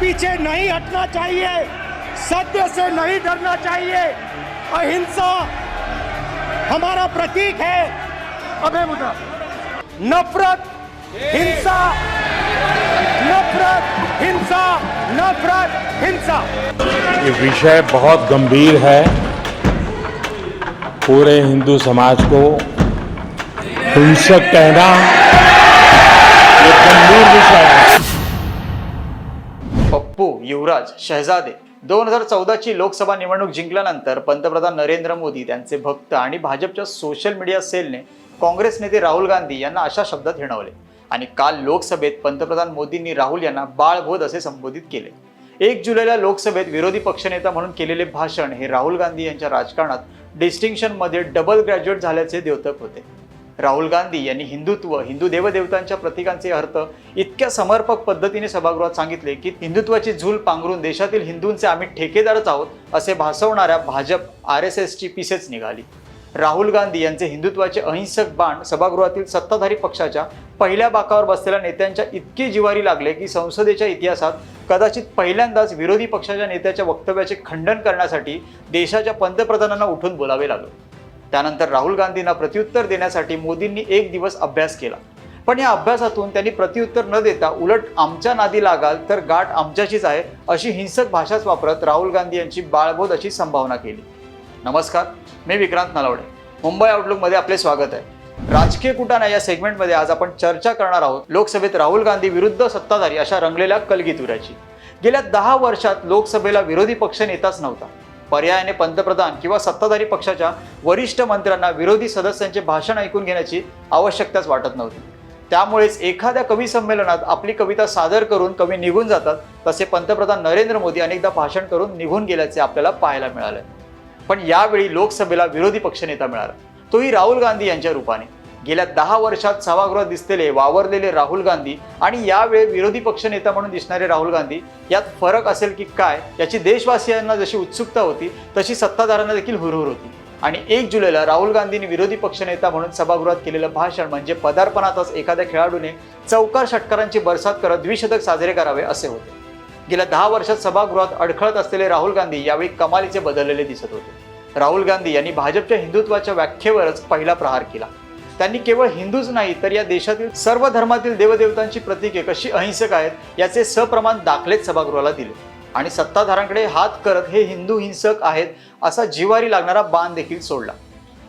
पीछे नहीं हटना चाहिए, सत्य से नहीं डरना चाहिए। अहिंसा हमारा प्रतीक है। अबे मुद्दा नफरत, हिंसा नफरत हिंसा नफरत, हिंसा। ये विषय बहुत गंभीर है। पूरे हिंदू समाज को हिंसक कहना पप्पू युवराज शहजादे दोन हजार चौदाची लोकसभा निवडणूक जिंकल्यानंतर पंतप्रधान नरेंद्र मोदी त्यांचे भक्त आणि भाजपच्या सोशल मीडिया सेलने काँग्रेस नेते राहुल गांधी यांना अशा शब्दात हिणवले. आणि काल लोकसभेत पंतप्रधान मोदींनी राहुल यांना बाळबोध असे संबोधित केले. एक जुलैला लोकसभेत विरोधी पक्षनेता म्हणून केलेले भाषण हे राहुल गांधी यांच्या राजकारणात डिस्टिंक्शनमध्ये डबल ग्रॅज्युएट झाल्याचे द्योतक होते. राहुल गांधी यांनी हिंदुत्व हिंदू देवदेवतांच्या प्रतीकांचे अर्थ इतक्या समर्पक पद्धतीने सभागृहात सांगितले की हिंदुत्वाची झूल पांघरून देशातील हिंदूंचे आम्ही ठेकेदारच आहोत असे भासवणाऱ्या भाजप आर एस एसची पिसेच निघाली. राहुल गांधी यांचे हिंदुत्वाचे अहिंसक बाण सभागृहातील सत्ताधारी पक्षाच्या पहिल्या बाकावर बसलेल्या नेत्यांच्या इतके जिवारी लागले की संसदेच्या इतिहासात कदाचित पहिल्यांदाच विरोधी पक्षाच्या नेत्याच्या वक्तव्याचे खंडन करण्यासाठी देशाच्या पंतप्रधानांना उठून बोलावे लागले. त्यानंतर राहुल गांधींना प्रत्युत्तर देण्यासाठी मोदींनी एक दिवस अभ्यास केला. पण या अभ्यासातून त्यांनी प्रत्युत्तर न देता उलट आमच्या नादी लागाल तर गाठ आमच्याशीच आहे अशी हिंसक भाषाच वापरत राहुल गांधी यांची बाळबोध अशी संभावना केली. नमस्कार मी विक्रांत नलावडे. मुंबई आउटलुकमध्ये आपले स्वागत आहे. राजकीय कुटाणा या सेगमेंटमध्ये आज आपण चर्चा करणार आहोत लोकसभेत राहुल गांधी विरुद्ध सत्ताधारी अशा रंगलेल्या कलगीतुऱ्याची. गेल्या दहा वर्षात लोकसभेला विरोधी पक्ष नेताच नव्हता. पर्यायाने पंतप्रधान किंवा सत्ताधारी पक्षाच्या वरिष्ठ मंत्र्यांना विरोधी सदस्यांचे भाषण ऐकून घेण्याची आवश्यकताच वाटत नव्हती. त्यामुळेच एखाद्या कवी संमेलनात आपली कविता सादर करून कवी निघून जातात तसे पंतप्रधान नरेंद्र मोदी अनेकदा भाषण करून निघून गेल्याचे आपल्याला पाहायला मिळाले पण यावेळी लोकसभेला विरोधी पक्षनेता मिळाला. तोही राहुल गांधी यांच्या रूपाने. गेल्या दहा वर्षात सभागृहात दिसलेले वावरलेले राहुल गांधी आणि यावेळी विरोधी पक्षनेता म्हणून दिसणारे राहुल गांधी यात फरक असेल की काय याची देशवासियांना जशी उत्सुकता होती तशी सत्ताधाऱ्यांना देखील हुरहुर होती. आणि एक जुलैला राहुल गांधींनी विरोधी पक्षनेता म्हणून सभागृहात केलेलं भाषण म्हणजे पदार्पणातच एखाद्या खेळाडूने चौकार षटकारांची बरसात करत द्विशतक साजरे करावे असे होते. गेल्या दहा वर्षात सभागृहात अडखळत असलेले राहुल गांधी यावेळी कमालीचे बदललेले दिसत होते. राहुल गांधी यांनी भाजपच्या हिंदुत्वाच्या व्याख्येवरच पहिला प्रहार केला. त्यांनी केवळ हिंदूच नाही तर या देशातील सर्व धर्मातील देवदेवतांची प्रतीके कशी अहिंसक आहेत याचे सप्रमाण दाखलेच सभागृहाला दिले. आणि सत्ताधाऱ्यांकडे हात करत हे हिंदू हिंसक आहेत असा जिवारी लागणारा बाण देखील सोडला.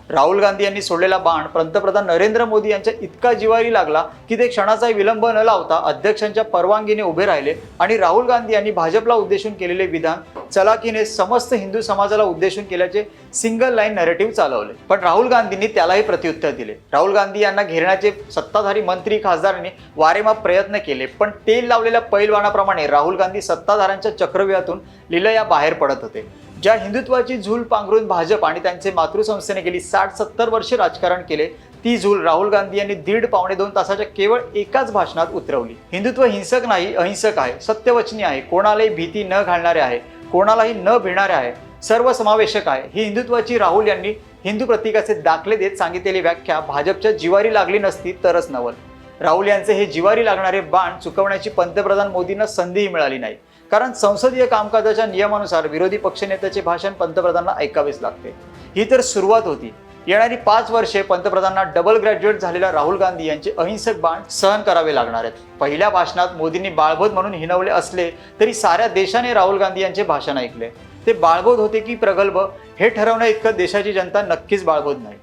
राहुल गांधी यांनी सोडलेला बाण पंतप्रधान नरेंद्र मोदी यांच्या इतका जिवारी लागला की ते क्षणाचाही विलंब न लावता अध्यक्षांच्या परवानगीने उभे राहिले आणि राहुल गांधी यांनी भाजपला उद्देशून केलेले विधान चलाकीने समस्त हिंदू समाजाला उद्देशून केल्याचे सिंगल लाईन नरेटिव्ह चालवले. पण राहुल गांधींनी त्यालाही प्रत्युत्तर दिले. राहुल गांधी यांना घेरण्याचे सत्ताधारी मंत्री खासदारांनी वारेमाप प्रयत्न केले पण तेल लावलेल्या पैलवानाप्रमाणे राहुल गांधी सत्ताधाऱ्यांच्या चक्रव्यूहातून लिलया बाहेर पडत होते. ज्या हिंदुत्वाची झूल पांघरून भाजप आणि त्यांचे मातृसंस्थेने गेली साठ सत्तर वर्षे राजकारण केले ती झूल राहुल गांधी यांनी दीड पावणे दोन तासाच्या केवळ एकाच भाषणात उतरवली. हिंदुत्व हिंसक नाही अहिंसक आहे सत्यवचनी आहे कोणालाही भीती न घालणारे आहे कोणालाही न भिणारे आहे सर्व समावेशक आहे. ही हिंदुत्वाची राहुल यांनी हिंदू प्रतीकाचे दाखले देत सांगितलेली व्याख्या भाजपच्या जिवारी लागली नसती तरच नवल राहुल यांचे हे जिवारी लागणारे बाण चुकवण्याची पंतप्रधान मोदींना संधीही मिळाली नाही. कारण संसदीय कामकाजाच्या नियमानुसार विरोधी पक्षनेत्याचे भाषण पंतप्रधानांना ऐकावेच लागते. ही तर सुरुवात होती. येणारी पाच वर्षे पंतप्रधानांना डबल ग्रॅज्युएट झालेल्या राहुल गांधी यांचे अहिंसक बाण सहन करावे लागणार आहेत. पहिल्या भाषणात मोदींनी बाळबोध म्हणून हिनवले असले तरी साऱ्या देशाने राहुल गांधी यांचे भाषण ऐकले. ते बाळबोध होते की प्रगल्भ? हे ठरवण्या इतकं देशाची जनता नक्कीच बाळबोध नाही.